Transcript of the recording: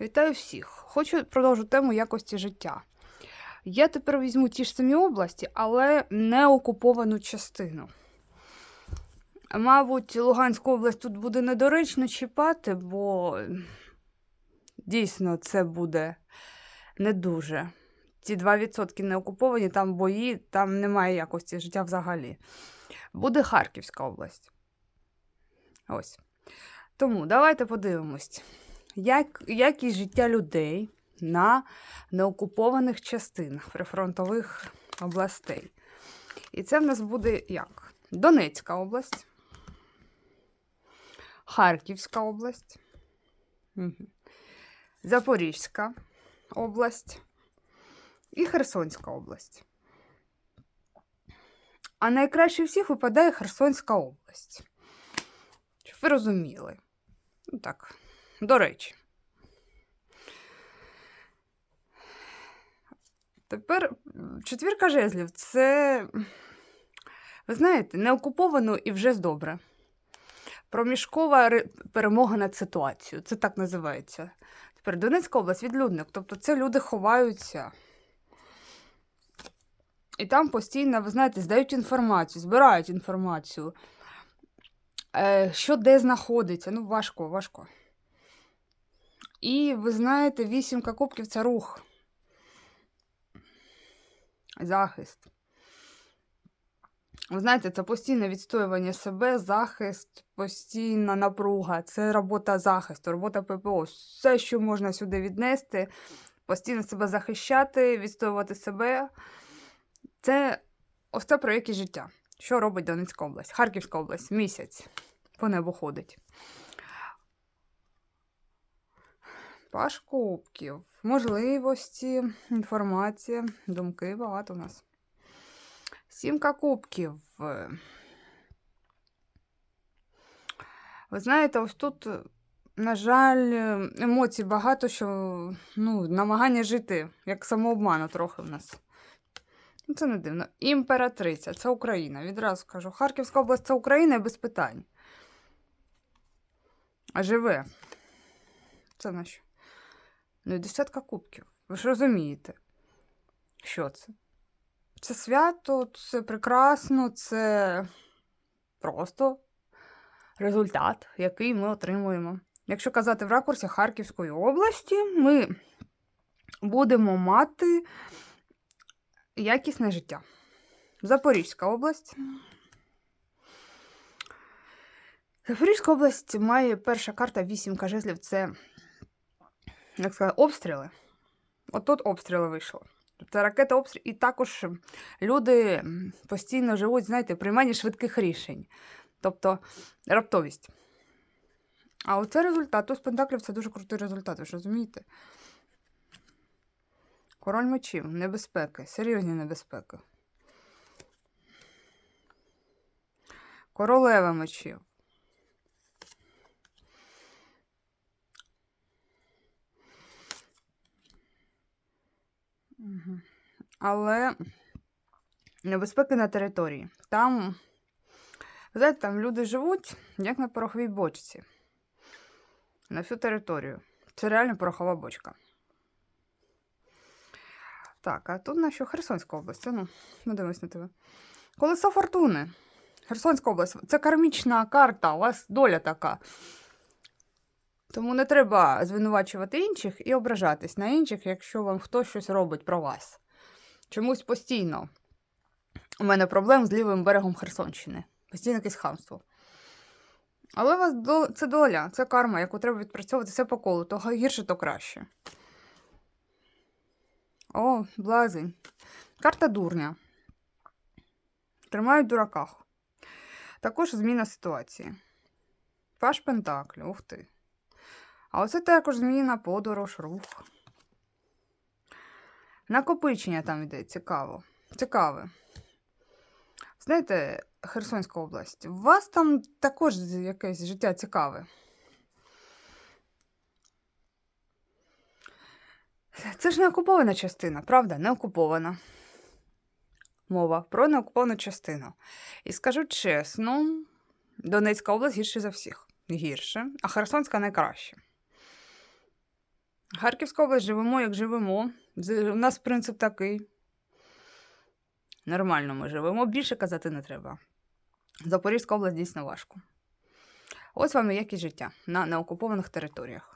Вітаю всіх! Хочу продовжити тему якості життя. Я тепер візьму ті ж самі області, але не окуповану частину. Мабуть, Луганську область тут буде недоречно чіпати, бо дійсно це буде не дуже. Ці 2% не окуповані, там бої, там немає якості життя взагалі. Буде Харківська область. Ось. Тому давайте подивимось, як, якість життя людей на неокупованих частинах прифронтових областей. І це в нас буде як? Донецька область, Харківська область, Запорізька область і Херсонська область. А найкраще всіх випадає Херсонська область. Щоб ви розуміли. Ну так, до речі. Тепер четвірка жезлів це, ви знаєте, не окуповано і вже добре. Проміжкова перемога над ситуацією. Це так називається. Тепер Донецька область відлюдник. Тобто це люди ховаються. І там постійно, ви знаєте, здають інформацію, збирають інформацію. Е, що де знаходиться. Ну, важко, важко. І ви знаєте, вісімка кубків це рух. Захист. Ви знаєте, це постійне відстоювання себе, захист, постійна напруга. Це робота захисту, робота ППО. Все, що можна сюди віднести, постійно себе захищати, відстоювати себе. Це ось це про якість життя. Що робить Донецька область? Харківська область місяць по небу ходить. Паш кубків, можливості, інформація, думки багато у нас. Сімка кубків. Ви знаєте, ось тут, на жаль, емоцій багато, що ну, намагання жити, як самообману трохи в нас. Ну, Це не дивно. Імператриця, це Україна. Відразу скажу. Харківська область це Україна без питань. А живе. Це на що? Ну і десятка кубків. Ви ж розумієте, що це? Це свято, це прекрасно, це просто результат, який ми отримуємо. Якщо казати в ракурсі Харківської області, ми будемо мати якісне життя. Запорізька область. Запорізька область має перша карта вісімка жезлів це, як сказати, обстріли. От тут обстріли вийшло. Це ракета обстріл. І також люди постійно живуть, знаєте, в прийманні швидких рішень. Тобто раптовість. А оце результат. Туз Пентаклів це дуже крутий результат, ви ж розумієте? Король мечів, небезпеки, серйозні небезпеки. Королева мечів. Але небезпеки на території. Там, знаєте, там люди живуть, як на пороховій бочці. На всю територію. Це реально порохова бочка. Так, а тут на що Херсонська область. Ну, ми дивимось на тебе. Колесо фортуни. Херсонська область. Це кармічна карта, у вас доля така. Тому не треба звинувачувати інших і ображатись на інших, якщо вам хтось щось робить про вас. Чомусь постійно. У мене проблем з лівим берегом Херсонщини. Постійно якесь хамство. Але у вас дол- це доля, це карма, яку треба відпрацьовувати все по колу. То гірше, то краще. О, блазень. Карта дурня. Тримають в дураках. Також зміна ситуації. Паш Пентаклі, ух ти. А оце також зміна, подорож, рух. Накопичення там йде, цікаво. Цікаве. Знаєте, Херсонська область, у вас там також якесь життя цікаве. Це ж не окупована частина, правда? Не окупована. Мова про неокуповану частину. І скажу чесно, Донецька область гірше за всіх. Гірше, а Херсонська найкраще. Харківська область живемо, як живемо. У нас принцип такий. Нормально ми живемо, більше казати не треба. Запорізька область дійсно важко. Ось вам і якість життя на неокупованих територіях.